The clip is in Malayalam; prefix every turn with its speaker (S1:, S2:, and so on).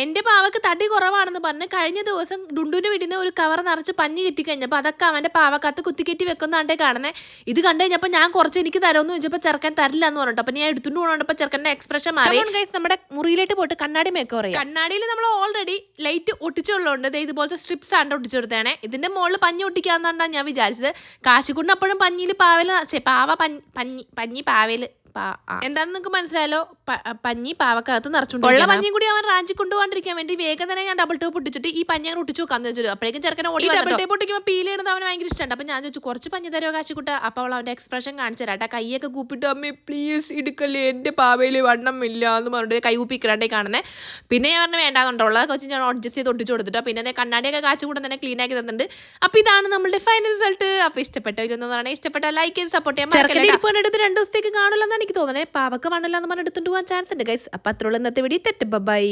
S1: എന്റെ പാവക്ക് തടി കുറവാണെന്ന് പറഞ്ഞ് കഴിഞ്ഞ ദിവസം ഡുണ്ടുന് വിടുന്ന നിന്ന് ഒരു കവർ നിറച്ച് പഞ്ഞി കിട്ടിക്കഴിഞ്ഞപ്പോൾ അതൊക്കെ അവന്റെ പാവക്കത്ത് കുത്തിക്കെറ്റി വെക്കുന്നതാണ്ടേ കാണുന്നത് ഇത് കണ്ടു കഴിഞ്ഞപ്പോൾ ഞാൻ കുറച്ച് എനിക്ക് തരുമെന്ന് ചോദിച്ചപ്പോൾ ചെറുക്കൻ തരില്ല എന്ന് പറഞ്ഞിട്ട് അപ്പൊ ഞാൻ എടുത്തുകൊണ്ട് പോകണപ്പോ ചെറുക്കന്റെ എക്സ്പ്രഷൻ മാറി. ഗൈസ് നമ്മുടെ മുറിയിലേക്ക് പോയിട്ട് കണ്ണാടി മേക്ക് പറയാം കണ്ണാടിയിൽ നമ്മൾ ഓൾറെഡി ലൈറ്റ് ഒട്ടിച്ചുള്ളതുകൊണ്ട് ഇതുപോലത്തെ സ്ട്രിപ്സ് ആണ് ഒട്ടിച്ചു കൊടുത്തേണേ ഇതിന്റെ മുകളിൽ പഞ്ഞി ഒട്ടിക്കാന്നാണ് ഞാൻ വിചാരിച്ചത്. കാശിക്കുണ്ട് അപ്പോഴും പഞ്ഞിയിൽ പാവൽ പാവ പഞ്ഞി പഞ്ഞി പഞ്ഞി. എന്താണെന്ന് നിങ്ങൾക്ക് മനസ്സിലായാലോ പഞ്ഞി പാവക്കകത്ത് നിറച്ചുണ്ട് ഉള്ള പഞ്ഞിയും കൂടി അവൻ റാഞ്ചി കൊണ്ടുപോകാണ്ടിരിക്കാൻ വേണ്ടി വേഗം തന്നെ ഞാൻ ഡബിൾ ടേപ്പ് പൊട്ടിച്ചിട്ട് ഈ പഞ്ഞി അങ്ങനെ ഒട്ടിച്ചു വെക്കാന്ന് വെച്ചു അപ്പോഴേക്കും ചെറുക്കനെ ഓടി ഡബിൾ ടേപ്പ് പൊട്ടിക്കുമ്പോൾ പീൽ ചെയ്യുന്നത് അവന് ഭയങ്കര ഇഷ്ടമുണ്ട് അപ്പൊ ഞാൻ ചോദിച്ചു കുറച്ച് പഞ്ഞി തരുമോ കാശിക്കുട്ട? അപ്പോൾ അവൾ അവന്റെ എക്സ്പ്രഷൻ കാണിച്ചു തരാം. കൈയൊക്കെ കൂപ്പിട്ട് അമ്മേ പ്ലീസ് ഇടുക്കല്ലേ? എന്റെ പാവയിൽ വണ്ണം ഇല്ല എന്ന് പറഞ്ഞിട്ട് കൈ കൂപ്പിക്കലാണ്ടേ കാണുന്നത് പിന്നെ ഞാൻ പറഞ്ഞു വേണ്ടാന്നുണ്ടോ കൊച്ചു ഞാൻ അഡ്ജസ്റ്റ് ചെയ്ത് ഒട്ടിച്ചു കൊടുത്തിട്ട്. പിന്നെ കണ്ണാടിയൊക്കെ കാച്ചു കൂടെ തന്നെ ക്ലീൻ ആക്കി തന്നിട്ടുണ്ട്. അപ്പൊ ഇതാണ് നമ്മുടെ ഫൈനൽ റിസൾട്ട് അപ്പൊ ഇഷ്ടപ്പെട്ട ഇഷ്ടപ്പെട്ട ലൈക്ക് ചെയ്ത് സപ്പോർട്ട് ചെയ്യാൻ എടുത്ത് രണ്ട് ദിവസത്തേക്ക് കാണില്ലെന്നാണ് എനിക്ക് തോന്നണേ പാവക്ക് മണ്ണല്ല എന്ന് പറഞ്ഞ് എടുത്തുകൊണ്ട് പോകാൻ ചാൻസ് ഉണ്ട് ഗൈസ് അപ്പൊ അത്രയുള്ള ഇന്നത്തെ വീഡിയോ തെറ്റ് ബൈ